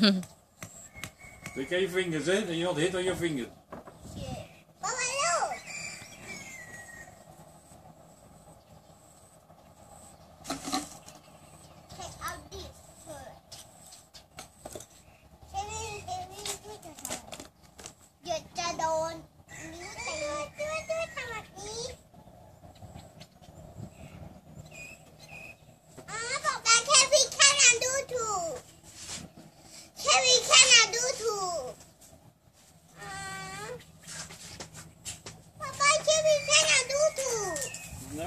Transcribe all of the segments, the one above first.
Take your fingers eh? and you're not hit on your fingers.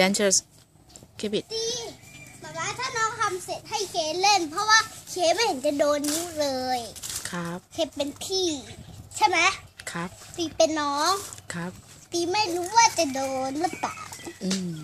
Dangerous Cupid บอกว่า ถ้าน้องทำเสร็จให้เคเล่น เพราะว่าเคไม่เห็นจะโดนนิ้วเลย ครับ เคเป็นพี่ ใช่ไหมครับ ตีเป็นน้อง ครับ ตีไม่รู้ว่าจะโดนหรือเปล่า อืม